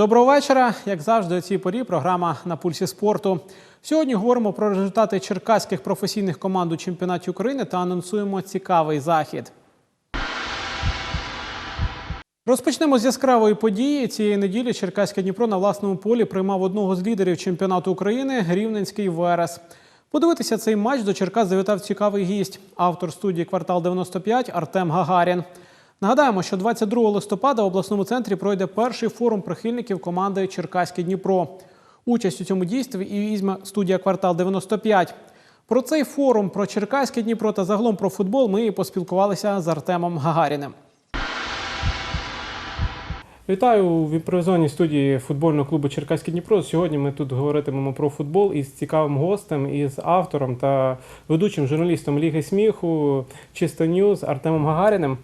Доброго вечора. Як завжди, о цій порі програма на пульсі спорту. Сьогодні говоримо про результати черкаських професійних команд у чемпіонаті України та анонсуємо цікавий захід. Розпочнемо з яскравої події. Цієї неділі Черкаське Дніпро на власному полі приймав одного з лідерів чемпіонату України Рівненський Верес. Подивитися цей матч до Черкас завітав цікавий гість, автор студії Квартал 95 Артем Гагарін. Нагадаємо, що 22 листопада в обласному центрі пройде перший форум прихильників команди Черкаське Дніпро. Участь у цьому дійстві і візьме студія Квартал 95. Про цей форум, про Черкаське Дніпро та загалом про футбол ми і поспілкувалися з Артемом Гагаріним. Вітаю в імпровізованій студії футбольного клубу Черкаське Дніпро. Сьогодні ми тут говоритимемо про футбол із цікавим гостем, із автором та ведучим журналістом Ліги сміху Чисто Ньюз Артемом Гагаріним.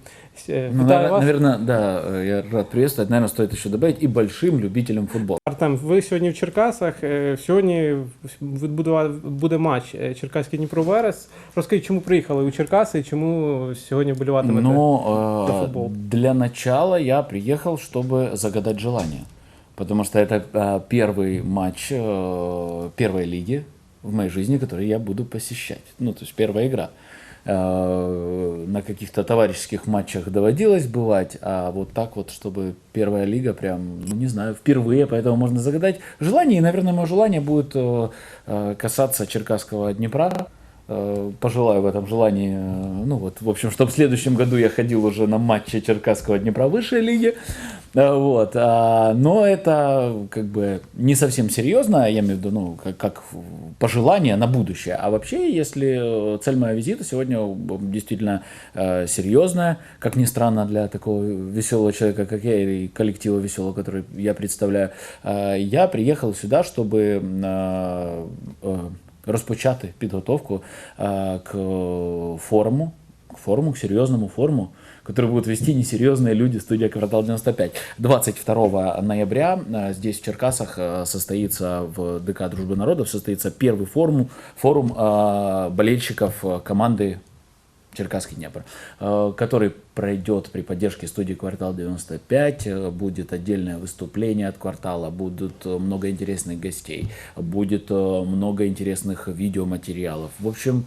Е, Ну, Вітаю вас. наверное, да, э, я рад приветствовать. Наверное, стоит еще добавить и большим любителям футбола. Артем, ви сьогодні в Черкасах. Е, Сьогодні відбудува- буде матч е, Черкаське Дніпро Верес. Розкажіть, чому приїхали у Черкаси і чому сьогодні болюватимете? Но за э, футбол. для начала я приехал, чтобы загадать желание. Потому что это э, первый матч э, первой лиги в моей жизни, который я буду посещать. Ну, то есть первая игра. Э, На каких-то товарищеских матчах доводилось бывать, а вот так вот, чтобы первая лига прям, ну не знаю, впервые, поэтому можно загадать желание. И, наверное, мое желание будет э, э, касаться Черкасского Днепра. Э, Пожелаю в этом желании, э, ну вот, в общем, чтобы в следующем году я ходил уже на матчи Черкасского Днепра высшей лиги. Э, Вот. а, Но это как бы не совсем серьезно, я имею в виду, ну, как, как пожелание на будущее. А вообще, если цель моего визита сегодня действительно серьезная, как ни странно для такого веселого человека, как я, и коллектива веселого, который я представляю, я приехал сюда, чтобы розпочати підготовку е, к форуму, к форуму, к серьезному форуму, который будут вести несерьезные люди, студия «Квартал 95». 22 ноября э, здесь, в Черкасах, э, состоится в ДК «Дружбы народов», состоится первый форум, форум э, болельщиков э, команды Черкасский Днепр, э, который пройдет при поддержке студии «Квартал 95». э, Будет отдельное выступление от «Квартала», будут э, много интересных гостей, будет много интересных видеоматериалов. В общем,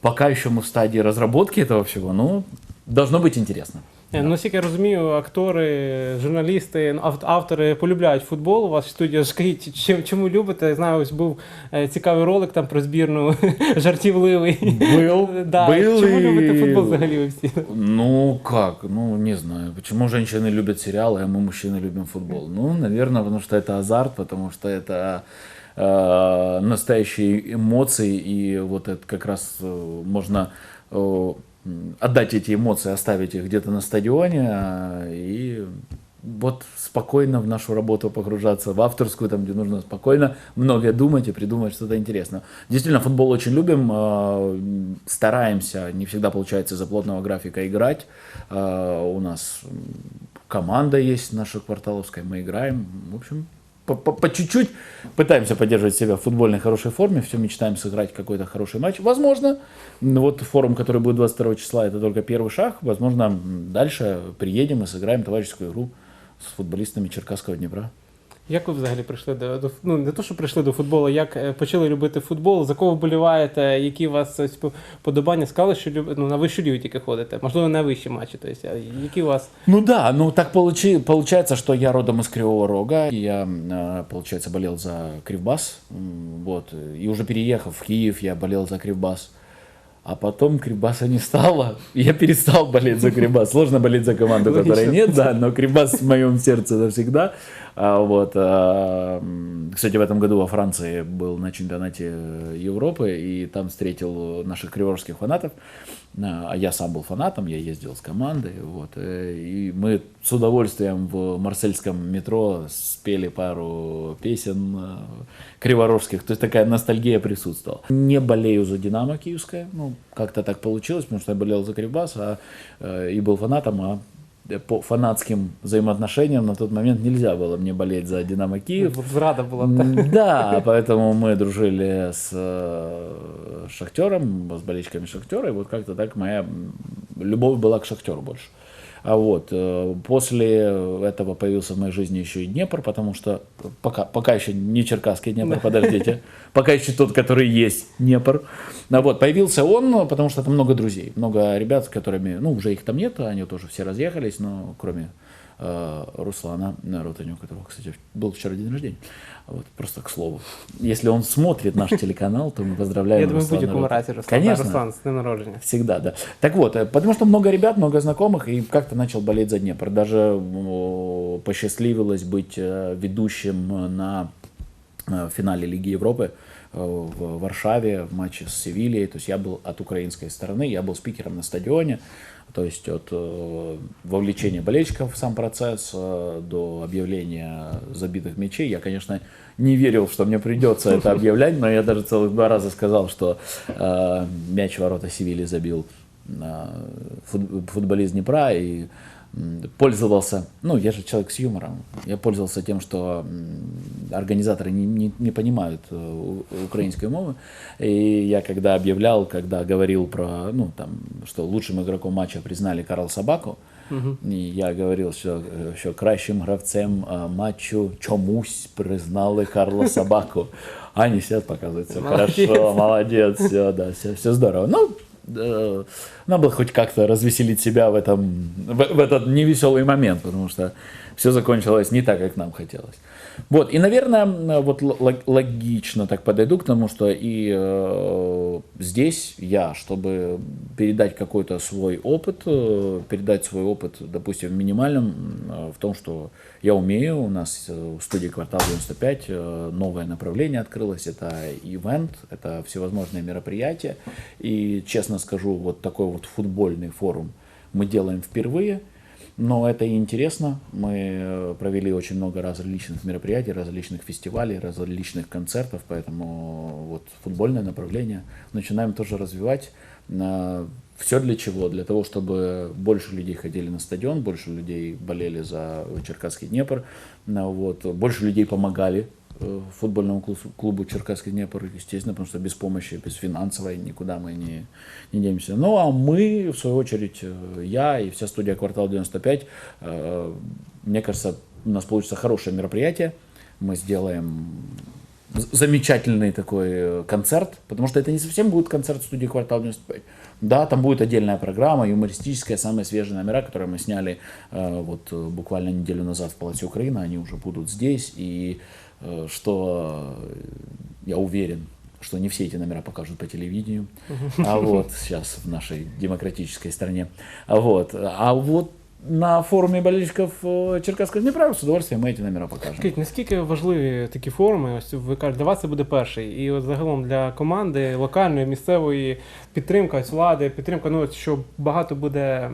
пока еще мы в стадии разработки этого всего, но должно быть интересно. Е, Ну, наскільки я розумію, актори, журналісти, ну, ав- автори полюбляють футбол. У вас в студії скажіть, чим- чому любите? Я знаю, ось був е, цікавий ролик там про збірну жартівливий. Был, да. был Чому и- любите футбол взагалі ви всі? Ну как, ну не знаю, почему женщины любят сериалы, а мы мужчины любим футбол. Ну, наверное, потому что это азарт, потому что это э, настоящие эмоции, и вот это как раз э, можно э, м, отдать эти эмоции, оставить их где-то на стадионе а, и вот спокойно в нашу работу погружаться, в авторскую, там, где нужно спокойно многое думать и придумать что-то интересное. Действительно, футбол очень любим, э, стараемся, не всегда получается из-за плотного графика играть. Э, У нас команда есть наша кварталовская, мы играем. В общем, по- чуть-чуть пытаемся поддерживать себя в футбольной хорошей форме, все мечтаем сыграть какой-то хороший матч. Возможно, ну вот форум, который будет 22 числа, это только первый шаг. Возможно, дальше приедем и сыграем товарищескую игру с футболистами Черкасского Днепра. Як ви взагалі прийшли до, до ну не то, що прийшли до футболу, як е, почали любити футбол, за кого вболіваєте, які у вас ось подобання? Сказали, що люб... ну, на вищу лігу тільки ходите, можливо, на вищі матчі. Тобто, які у вас Ну да, ну так получи, получается, что я родом из Кривого Рога. Я, э, получается, болел за Кривбас. Вот. И уже переехав в Киев, я болел за Кривбас. А потом Кривбаса не стало. Я перестал болеть за Кривбас. Сложно болеть за команду, которой нет, да, но Кривбас в моем сердце навсегда. А, вот, а, кстати, в этом году во Франции был на чемпионате Европы, и там встретил наших криворожских фанатов. А я сам был фанатом, я ездил с командой. Вот, э, и мы с удовольствием в марсельском метро спели пару песен э, криворожских. То есть такая ностальгия присутствовала. Не болею за Динамо Киевское. Ну, как-то так получилось, потому что я болел за Кривбас а, э, и был фанатом, а по фанатским взаимоотношениям на тот момент нельзя было мне болеть за Динамо Киев. от зрада була б, так? М, Да, поэтому мы дружили с э, Шахтером, с болельщиками Шахтера, и вот как-то так моя любовь была к Шахтеру больше. А вот, э, после этого появился в моей жизни еще и Днепр, потому что пока, пока еще не Черкасский Днепр, подождите, пока еще тот, который есть Днепр. А вот, появился он, потому что там много друзей, много ребят, с которыми, ну, уже их там нет, они тоже все разъехались, но кроме э, Руслана Ротаню, у которого, кстати, был вчера день рождения. Вот, просто к слову. Если он смотрит наш телеканал, то мы поздравляем Я думаю, Руслана Ротаня. разі, Руслан. Конечно. Руслан, з днем народження. Всегда, да. Так вот, э, потому что много ребят, много знакомых, и как-то начал болеть за Днепр. Даже посчастливилось быть э, ведущим на э, финале Лиги Европы э, в Варшаве в матче с Севильей. То есть я был от украинской стороны, я был спикером на стадионе. То есть от э, вовлечения болельщиков в сам процесс э, до объявления забитых мячей. Я, конечно, не верил, что мне придется это объявлять, но я даже целых два раза сказал, что э, мяч в ворота Севильи забил э, фут- футболист Днепра и м, пользовался, ну, я же человек с юмором, я пользовался тем, что организаторы не, не, не понимают э, украинской мовы, и я когда объявлял, когда говорил про, ну, там, что лучшим игроком матча признали Карл Собаку, і я говорив, що, що кращим гравцем а, матчу чомусь признали Карла Собаку. Ані сидят, показывает, все Молодец. хорошо, молодец, все, да, все, все здорово. Ну, э, надо было хоть как-то развеселить себя в, этом, в, в этот невеселый момент, потому что все закончилось не так, как нам хотелось. Вот, и, наверное, вот логично так подойду к тому, что и э, здесь я, чтобы передать какой-то свой опыт, э, передать свой опыт, допустим, минимальным, э, в том, что я умею, у нас э, в студии «Квартал 95» э, новое направление открылось, это ивент, это всевозможные мероприятия, и, честно скажу, вот такой вот футбольный форум мы делаем впервые, но это и интересно. Мы э, провели очень много различных мероприятий, различных фестивалей, различных концертов, поэтому вот футбольное направление начинаем тоже развивать. Все для чего? Для того, чтобы больше людей ходили на стадион, больше людей болели за Черкасский Днепр, ну, вот, больше людей помогали э, футбольному клубу, Черкасский Днепр, естественно, потому что без помощи, без финансовой никуда мы не, не денемся. Ну, а мы, в свою очередь, э, я и вся студия «Квартал 95», э, мне кажется, у нас получится хорошее мероприятие. Мы сделаем замечательный такой э, концерт, потому что это не совсем будет концерт студии «Квартал 95». Да, там будет отдельная программа, юмористическая, самые свежие номера, которые мы сняли э, вот э, буквально неделю назад в Палате Украины, они уже будут здесь, и э, что э, я уверен, что не все эти номера покажут по телевидению, а вот сейчас в нашей демократической стране, а вот, а вот на форуме болельщиков э, Черкасского Днепра с удовольствием мы эти номера покажем. Скажіть, наскільки важливі такі форуми? Ось ви кажете, для вас це буде перший. І от загалом для команди локальної, місцевої підтримка ось влади, підтримка, ну от що багато буде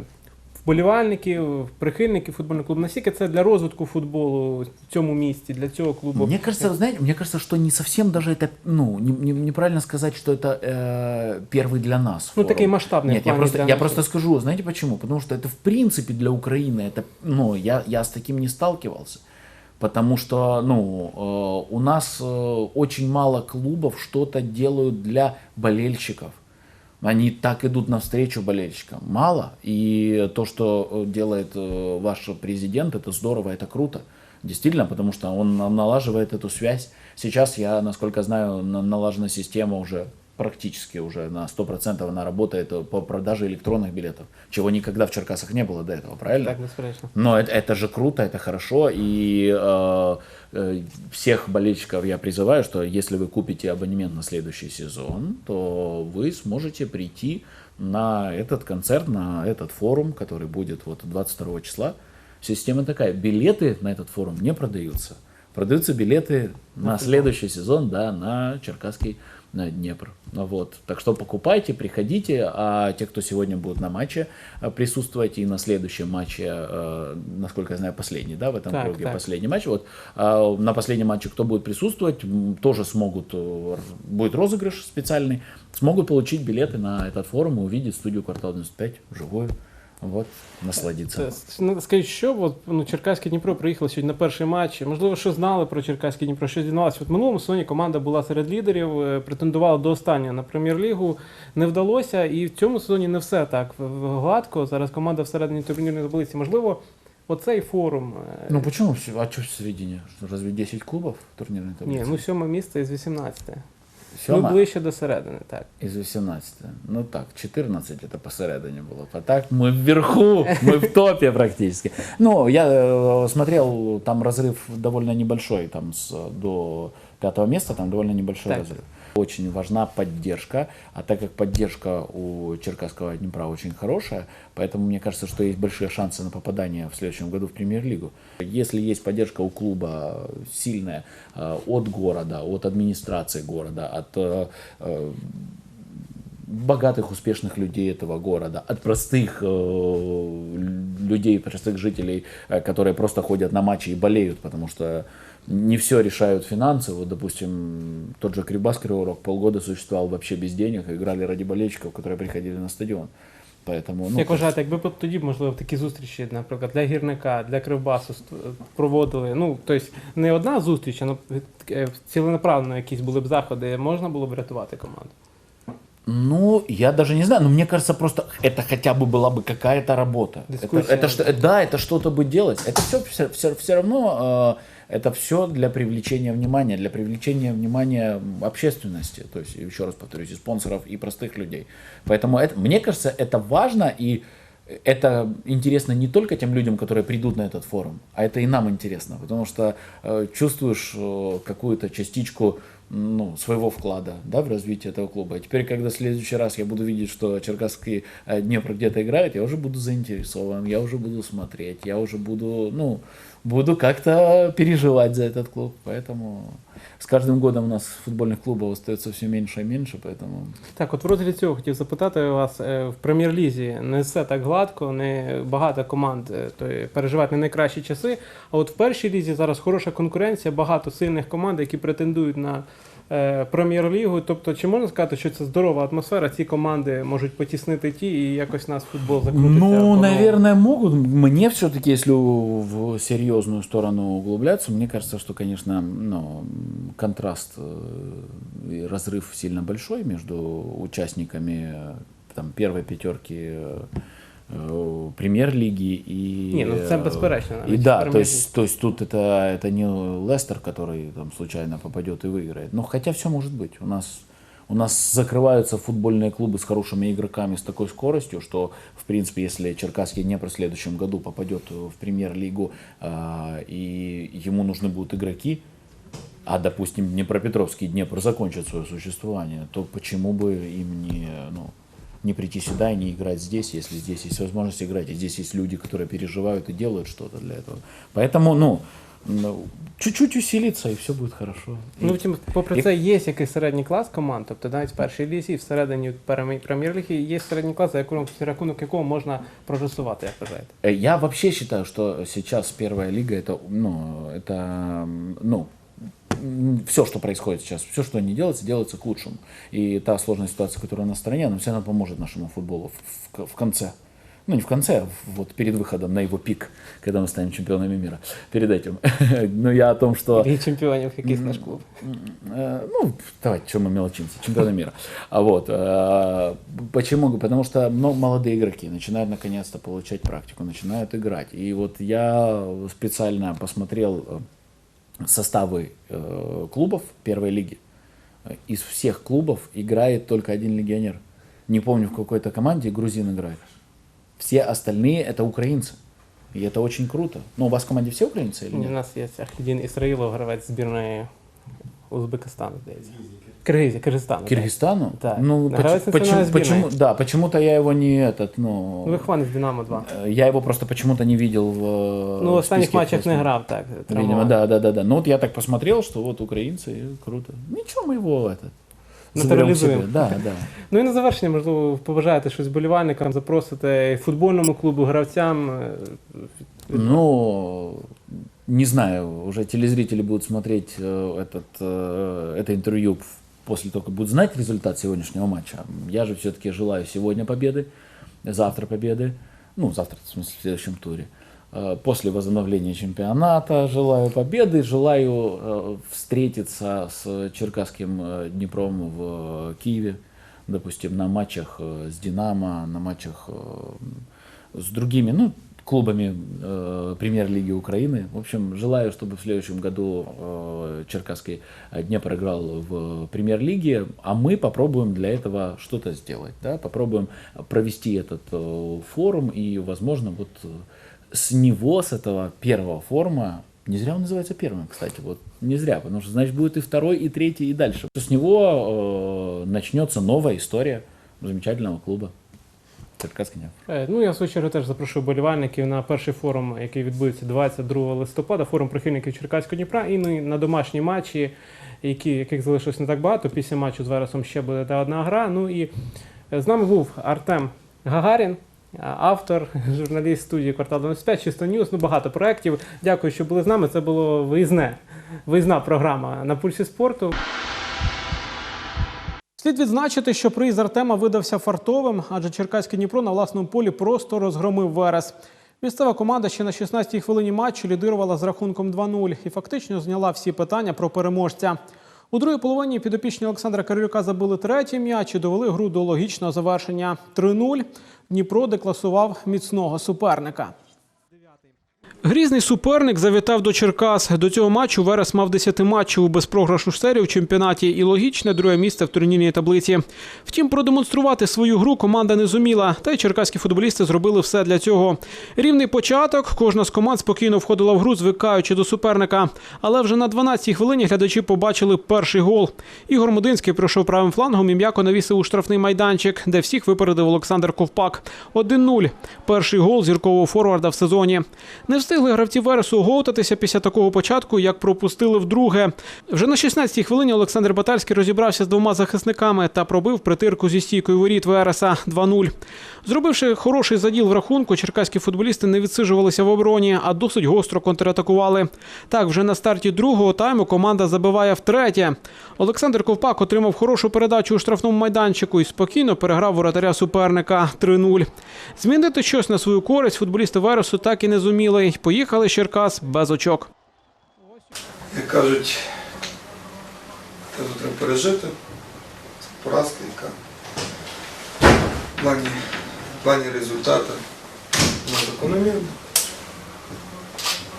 вболівальників, прихильників футбольного клубу. Наскільки це для розвитку футболу в цьому місті, для цього клубу? Мне кажется, вы знаете, мне кажется, что не совсем даже это, ну, не- не- неправильно сказать, что это э, первый для нас. Ну, форум. такий масштабний в Нет, я плані просто, для я нас. просто скажу, знаете почему? Потому что это в принципе для Украины, это, ну, я, я с таким не сталкивался. Потому что, ну, э, у нас э, очень мало клубов что-то делают для болельщиков. Они так идут навстречу болельщикам. Мало. И то, что э, делает э, ваш президент, это здорово, это круто. Действительно, потому что он на- налаживает эту связь. Сейчас я, насколько знаю, на- налажена система уже практически уже на 100% она работает по продаже электронных билетов, чего никогда в Черкасах не было до этого, правильно? Так, безперечно. Но это, это же круто, это хорошо, и э, э, всех болельщиков я призываю, что если вы купите абонемент на следующий сезон, то вы сможете прийти на этот концерт, на этот форум, который будет вот 22 числа. Система такая, билеты на этот форум не продаются. Продаются билеты на следующий сезон, да, на Черкасский на Днепр. Ну Вот. Так что покупайте, приходите, а те, кто сегодня будут на матче э, присутствовать и на следующем матче, э, насколько я знаю, последний, да, в этом Так, круге так. последний матч, вот, а на последнем матче, кто будет присутствовать, тоже смогут, э, будет розыгрыш специальный, смогут получить билеты на этот форум и увидеть студию «Квартал 95» вживую. Вот, насладиться. Ну, Скажіть, що от, ну, Черкаське Дніпро приїхало сьогодні на перший матч. Можливо, що знали про Черкаське Дніпро, що дізналися. От минулому сезоні команда була серед лідерів, е, претендувала до останнього на прем'єр-лігу. Не вдалося, і в цьому сезоні не все так гладко. Зараз команда всередині турнірної таблиці. Можливо, оцей форум. е, Ну почему? А что в середине? Разве 10 клубов в турнирной таблице? ні, ну сьоме місце із 18. Сьома Ну, ближче до середини, так. из 18. Ну так, 14 это посередине было. А так мы вверху, мы в топе практически. Ну, я э, смотрел, там разрыв довольно небольшой, там с, до пятого места, там довольно небольшой Так. разрыв. Очень важна поддержка, а так как поддержка у Черкасского Днепра очень хорошая, поэтому мне кажется, что есть большие шансы на попадание в следующем году в премьер-лигу. Если есть поддержка у клуба сильная э, от города, от администрации города, от э, э, богатых, успешных людей этого города, от простых э, людей, простых жителей, э, которые просто ходят на матчи и болеют, потому что не все решают финансы. Вот, допустим, тот же Кривбас Кривой Рог полгода существовал вообще без денег, играли ради болельщиков, которые приходили на стадион. Поэтому, ну, Як вважаєте, якби б тоді, можливо, такі зустрічі, наприклад, для гірника, для кривбасу ст- проводили, ну, тобто не одна зустріч, а ну, е, ціленаправленно якісь були б заходи, можна було б врятувати команду? Ну, я даже не знаю, но мне кажется, просто это хотя бы была бы какая-то работа. Это, Дискуссия. это что, да, это что-то бы делать. Это все, все, все, все равно, э, это все для привлечения внимания, для привлечения внимания общественности. То есть, еще раз повторюсь, и спонсоров, и простых людей. Поэтому это, мне кажется, это важно и это интересно не только тем людям, которые придут на этот форум, а это и нам интересно, потому что э, чувствуешь э, какую-то частичку ну, своего вклада да, в развитие этого клуба. И теперь, когда в следующий раз я буду видеть, что Черкасский э, Днепр где-то играет, я уже буду заинтересован, я уже буду смотреть, я уже буду, ну, буду как-то переживать за этот клуб. Поэтому с каждым годом у нас футбольных клубов остается все меньше и меньше, поэтому Так, от в розгляді цього хотів запитати вас е, в прем'єр-лізі не все так гладко, не багато команд е, то є, переживають не найкращі часи. А от в першій лізі зараз хороша конкуренція, багато сильних команд, які претендують на е, прем'єр-лігу. Тобто, чи можна сказати, що це здорова атмосфера? Ці команди можуть потіснити ті, і якось нас футбол закрутиться? Ну, по-новому? наверное, могут. Мне все-таки, если в серьезную сторону углубляться, мне кажется, что, конечно, ну, контраст э, и разрыв сильно большой между участниками э, там, первой пятерки э, э, премьер-лиги и... Не, ну, це э, безперечно, И навіть да, в то Прем'єр-лізі. есть, то есть тут это, это не Лестер, который там случайно попадет и выиграет. Ну, хотя все может быть. У нас, у нас закрываются футбольные клубы с хорошими игроками с такой скоростью, что, в принципе, если Черкасский Днепр в следующем году попадет в премьер-лигу, а, и ему нужны будут игроки, а, допустим, Днепропетровский Днепр закончит свое существование, то почему бы им не, ну, не прийти сюда и не играть здесь, если здесь есть возможность играть, и здесь есть люди, которые переживают и делают что-то для этого. Поэтому, ну, ну, чуть-чуть усилиться, и все будет хорошо. И- Ну, втім, попри І- це, є якийсь середній клас команд, тобто навіть в першій лізі, і всередині прем'єр- прем'єр-ліги є середній клас, за якому- за рахунок якого можна прогресувати, як вважаєте? Э, Я вообще считаю, что сейчас первая лига это, ну, это, м, ну, все, что происходит сейчас, все, что не делается, делается к лучшему. И та сложная ситуация, которая на стороне, она все равно поможет нашему футболу в, в- в конце. Ну, не в конце, а в- вот перед выходом на его пик, когда мы станем чемпионами мира. Перед этим. Но я о том, что... Ліги чемпіонів, якийсь наш клуб. Э, Ну, давайте, что мы мелочимся, чемпионы мира. А вот, э, почему? Потому что ну, молодые игроки начинают наконец-то получать практику, начинают играть. И вот я специально посмотрел э, составы э, клубов первой лиги. Из всех клубов играет только один легионер. Не помню, в какой-то команде грузин играет. Все остальные это украинцы. И это очень круто. Ну, у вас в команде все украинцы или У нет? нас є Ахідін Ісраїлов, гравець збірної Узбекистану, здається. Киргизі, Киргизстану. так. Киргизстану? Да. Ну, Да, поч- нравится почему, национальная почему, сборная. да, почему-то я его не этот, ну, Вихованець Динамо 2. э, я его просто почему-то не видел в. э, Ну, в останніх списке матчах не просто. грав, так. Видимо, травмований. да, да, да, да. Ну вот я так посмотрел, что вот украинцы, и круто. Ничего, мы его это. заберем Натурализуем. себе. Да, да. Ну і на завершення, можливо, побажаєте щось болівальникам, запросите футбольному клубу, гравцям. е, Ну, не знаю, уже телезрители будут смотреть э, этот, э, это интервью в- после как будут знать результат сегодняшнего матча. Я же все-таки желаю сегодня победы, завтра победы. Ну, завтра, в смысле, в следующем туре. Э, После возобновления чемпионата желаю победы, желаю э, встретиться с Черкасским э, Днепром в Киеве, допустим, на матчах с Динамо, на матчах с другими, ну, клубами э, премьер-лиги Украины. В общем, желаю, чтобы в следующем году э, Черкасский э, Днепр играл в премьер-лиге, а мы попробуем для этого что-то сделать. Да? Попробуем провести этот э, форум и, возможно, вот э, с него, с этого первого форума, не зря он называется первым, кстати, вот не зря, потому что, значит, будет и второй, и третий, и дальше. С него э, начнется новая история замечательного клуба. Черкасский Е, Ну, я в свою чергу теж запрошую болівальників на перший форум, який відбудеться 22 листопада, форум прихильників Черкаського Дніпра, і ну, на домашні матчі, які, яких залишилось не так багато. Після матчу з Вересом ще буде та одна гра. Ну і е, з нами був Артем Гагарін. Автор, журналіст студії Квартал 95, Чисто Ньюс, ну багато проєктів. Дякую, що були з нами. Це було виїзне, виїзна програма на пульсі спорту. Слід відзначити, що приїзд Артема видався фартовим, адже Черкаське Дніпро на власному полі просто розгромив Верес. Місцева команда ще на 16-й хвилині матчу лідирувала з рахунком 2-0 і фактично зняла всі питання про переможця. У другій половині підопічні Олександра Кирилюка забили третій м'яч і довели гру до логічного завершення 3-0. Дніпро декласував міцного суперника. Грізний суперник завітав до Черкас. До цього матчу Верес мав 10 матчів у безпрограшну серію в чемпіонаті і логічне друге місце в турнірній таблиці. Втім, продемонструвати свою гру команда не зуміла, та й черкаські футболісти зробили все для цього. Рівний початок. Кожна з команд спокійно входила в гру, звикаючи до суперника. Але вже на 12-й хвилині глядачі побачили перший гол. Ігор Мудинський пройшов правим флангом і м'яко навісив у штрафний майданчик, де всіх випередив Олександр Ковпак. 1-0. Перший гол зіркового форварда в сезоні. Не встигли гравці Вересу оговтатися після такого початку, як пропустили вдруге. Вже на 16-й хвилині Олександр Батальський розібрався з двома захисниками та пробив притирку зі стійкою воріт Вереса 2-0. Зробивши хороший заділ в рахунку, черкаські футболісти не відсиджувалися в обороні, а досить гостро контратакували. Так, вже на старті другого тайму команда забиває втретє. Олександр Ковпак отримав хорошу передачу у штрафному майданчику і спокійно переграв воротаря суперника 3-0. Змінити щось на свою користь футболісти Вересу так і не зуміли. Поїхали Черкас без очок. Як кажуть, кажу, треба пережити. Це поразка, яка в в плані результату вона закономірна.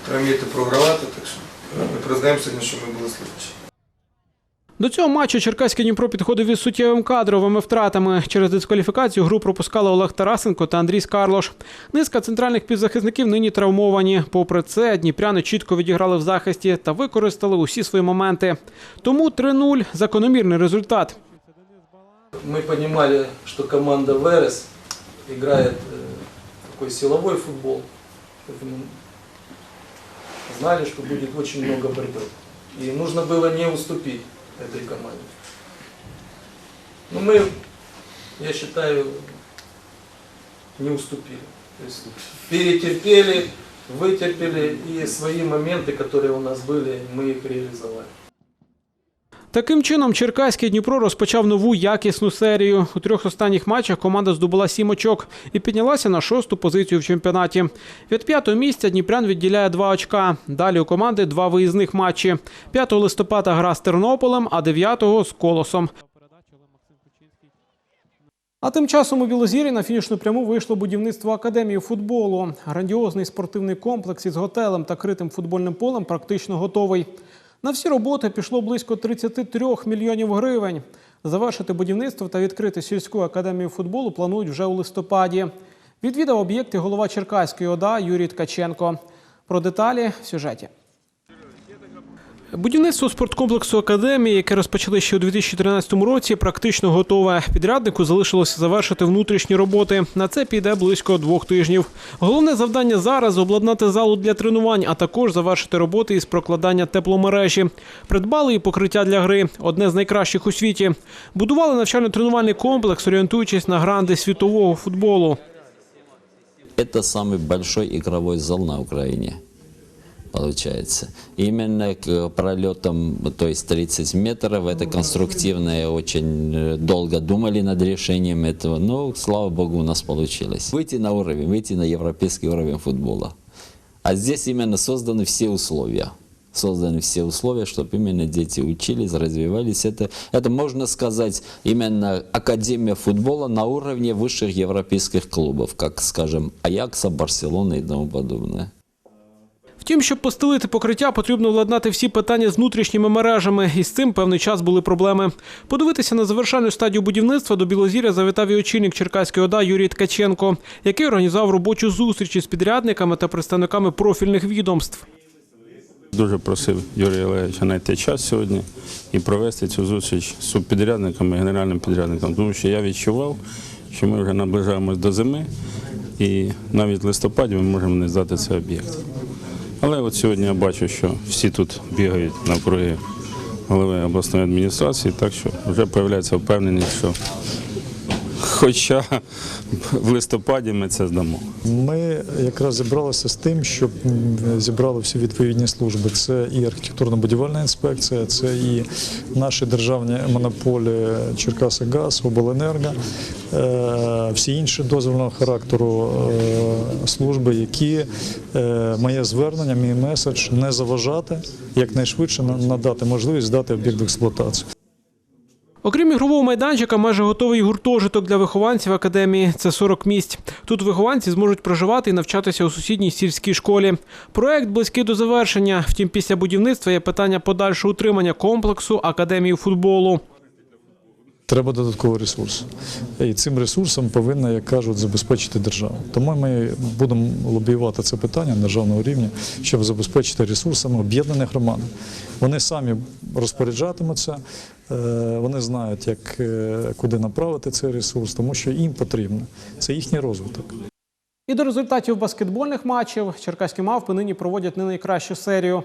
Треба вміти програвати, так що ми признаємо сьогодні, що ми були слабші. До цього матчу Черкаський Дніпро підходив із суттєвими кадровими втратами. Через дискваліфікацію гру пропускали Олег Тарасенко та Андрій Скарлош. Низка центральних півзахисників нині травмовані. Попри це, дніпряни чітко відіграли в захисті та використали усі свої моменти. Тому 3-0 – закономірний результат. Мы понимали, что команда Верес играет э, такой силовой футбол. Знали, что будет очень много борьбы. И нужно было не уступить этой команде. Но мы, я считаю, не уступили. То есть перетерпели, вытерпели и свои моменты, которые у нас были, мы их реализовали. Таким чином, Черкаський Дніпро розпочав нову якісну серію. У трьох останніх матчах команда здобула сім очок і піднялася на шосту позицію в чемпіонаті. Від п'ятого місця Дніпрян відділяє два очка. Далі у команди два виїзних матчі. 5 листопада гра з Тернополем, а 9 з Колосом. А тим часом у Білозірі на фінішну пряму вийшло будівництво академії футболу. Грандіозний спортивний комплекс із готелем та критим футбольним полем практично готовий. На всі роботи пішло близько 33 мільйонів гривень. Завершити будівництво та відкрити сільську академію футболу планують вже у листопаді. Відвідав об'єкти голова Черкаської ОДА Юрій Ткаченко. Про деталі в сюжеті. Будівництво спорткомплексу академії, яке розпочали ще у 2013 році, практично готове. Підряднику залишилося завершити внутрішні роботи. На це піде близько двох тижнів. Головне завдання зараз обладнати залу для тренувань, а також завершити роботи із прокладання тепломережі. Придбали і покриття для гри одне з найкращих у світі. Будували навчально-тренувальний комплекс, орієнтуючись на гранди світового футболу. Это самый большой игровой зал на Украине. Получается. Именно к пролетам, то есть 30 метров, это конструктивное, очень э, долго думали над решением этого, но, слава богу, у нас получилось. Выйти на уровень, выйти на европейский уровень футбола. А здесь именно созданы все условия. Созданы все условия, чтобы именно дети учились, развивались. Это, это можно сказать именно Академия футбола на уровне высших европейских клубов, как, скажем, Аякса, Барселона и тому подобное. Втім, щоб постелити покриття, потрібно владнати всі питання з внутрішніми мережами, і з цим певний час були проблеми. Подивитися на завершальну стадію будівництва до Білозір'я завітав і очільник Черкаської ОДА Юрій Ткаченко, який організував робочу зустріч із підрядниками та представниками профільних відомств. Дуже просив Юрія Олеговича знайти час сьогодні і провести цю зустріч з субпідрядниками генеральним підрядником, тому що я відчував, що ми вже наближаємось до зими, і навіть в листопаді ми можемо не здати цей об'єкт. Але от сьогодні я бачу, що всі тут бігають на круги голови обласної адміністрації, так що вже з'являється впевненість, що хоча в листопаді ми це здамо. Ми якраз зібралися з тим, щоб зібрали всі відповідні служби. Це і архітектурно-будівельна інспекція, це і наші державні монополії Черкасигаз, Обленерго, е, всі інші дозвільного характеру е, служби, які е, моє звернення, мій меседж не заважати якнайшвидше надати можливість здати об'єкт в експлуатацію. Окрім ігрового майданчика, майже готовий гуртожиток для вихованців академії. Це 40 місць. Тут вихованці зможуть проживати і навчатися у сусідній сільській школі. Проект близький до завершення. Втім, після будівництва є питання подальшого утримання комплексу академії футболу. Треба додатковий ресурс. І цим ресурсом повинна, як кажуть, забезпечити держава. Тому ми будемо лобіювати це питання на державному рівні, щоб забезпечити ресурсами об'єднаних громад. Вони самі розпоряджатимуться, вони знають, як, е, куди направити цей ресурс, тому що їм потрібно. Це їхній розвиток. І до результатів баскетбольних матчів черкаські мавпи нині проводять не найкращу серію.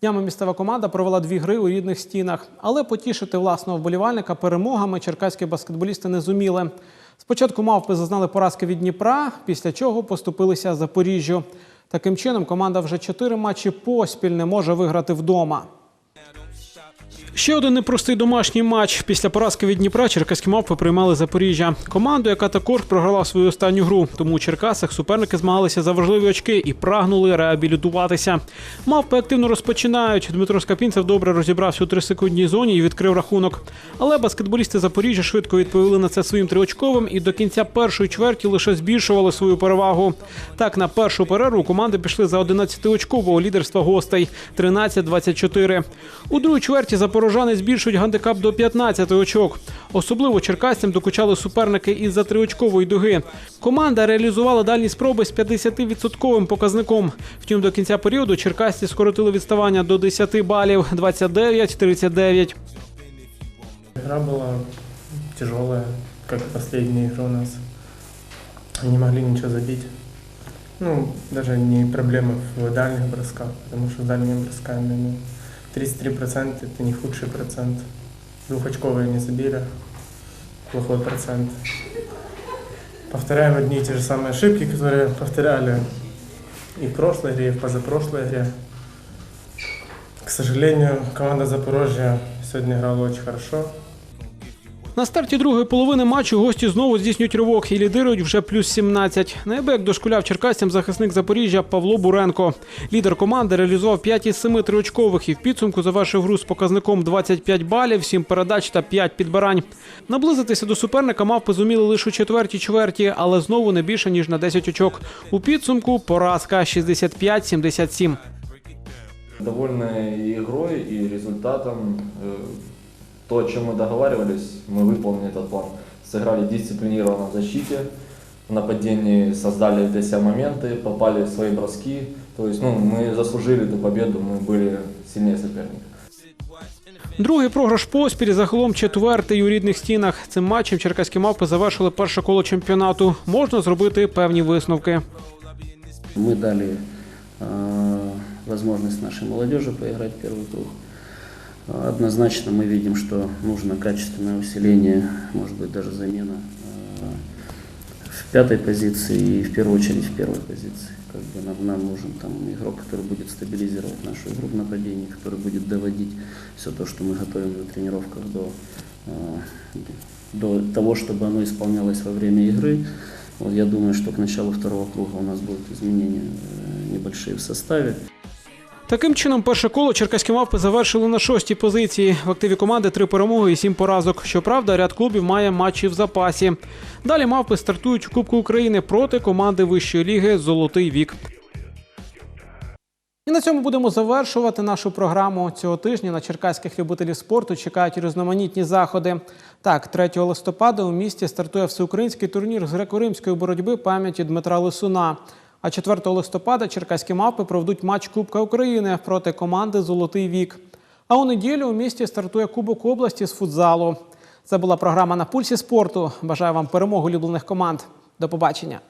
Днями місцева команда провела дві гри у рідних стінах, але потішити власного вболівальника перемогами черкаські баскетболісти не зуміли. Спочатку мавпи зазнали поразки від Дніпра, після чого поступилися Запоріжжю. Таким чином, команда вже чотири матчі поспіль не може виграти вдома. Ще один непростий домашній матч. Після поразки від Дніпра черкаські мавпи приймали Запоріжжя. Команду, яка також програла свою останню гру. Тому у Черкасах суперники змагалися за важливі очки і прагнули реабілітуватися. Мавпи активно розпочинають. Дмитро Скапінцев добре розібрався у трисекундній зоні і відкрив рахунок. Але баскетболісти Запоріжжя швидко відповіли на це своїм триочковим і до кінця першої чверті лише збільшували свою перевагу. Так, на першу перерву команди пішли за 11-очкового лідерства гостей 13-24. У другій чверті запорожани збільшують гандикап до 15 очок. Особливо черкасцям докучали суперники із-за триочкової дуги. Команда реалізувала дальні спроби з 50-відсотковим показником. Втім, до кінця періоду черкасці скоротили відставання до 10 балів 29-39. Игра была тяжелая, как и последние игры у нас. Не могли ничего забить. Ну, даже не проблема в дальних бросках, потому что дальними бросками ну, 33% это не худший процент. Двухочковые не забили, плохой процент. Повторяем одни и те же самые ошибки, которые повторяли и в прошлой игре, и в позапрошлой игре. К сожалению, команда Запорожья сегодня играла очень хорошо. На старті другої половини матчу гості знову здійснюють ривок і лідирують вже плюс 17. Неабияк дошкуляв черкасцям захисник Запоріжжя Павло Буренко. Лідер команди реалізував 5 із 7 триочкових і в підсумку завершив гру з показником 25 балів, 7 передач та 5 підбирань. Наблизитися до суперника мавпи зуміли лише у четвертій чверті, але знову не більше ніж на 10 очок. У підсумку поразка 65-77. Довольны и игрой, и результатом Э, То, о чем мы договаривались, мы выполнили этот план. Сыграли дисциплинированно в защите, в нападении создали для себя моменты, попали в свои броски. То есть ну, мы заслужили эту победу, мы были сильнее соперника. Другий програш поспіль, загалом четвертий у рідних стінах. Цим матчем черкаські мавпи завершили перше коло чемпіонату. Можна зробити певні висновки. Мы дали э, возможность нашей молодежи поиграть в первый круг. Однозначно мы видим, что нужно качественное усиление, может быть даже замена э, в пятой позиции и в первую очередь в первой позиции. Как бы нам, нам нужен там игрок, который будет стабилизировать нашу игру в нападении, который будет доводить все то, что мы готовим на тренировках до, э, до того, чтобы оно исполнялось во время игры. Вот я думаю, что к началу второго круга у нас будут изменения э, небольшие в составе. Таким чином, перше коло черкаські мавпи завершили на шостій позиції. В активі команди три перемоги і сім поразок. Щоправда, ряд клубів має матчі в запасі. Далі мавпи стартують у Кубку України проти команди вищої ліги Золотий вік. І на цьому будемо завершувати нашу програму цього тижня. На черкаських любителів спорту чекають різноманітні заходи. Так, 3 листопада у місті стартує всеукраїнський турнір з греко-римської боротьби пам'яті Дмитра Лисуна. А 4 листопада черкаські мавпи проведуть матч Кубка України проти команди Золотий вік. А у неділю у місті стартує Кубок області з футзалу. Це була програма на пульсі спорту. Бажаю вам перемогу! улюблених команд. До побачення.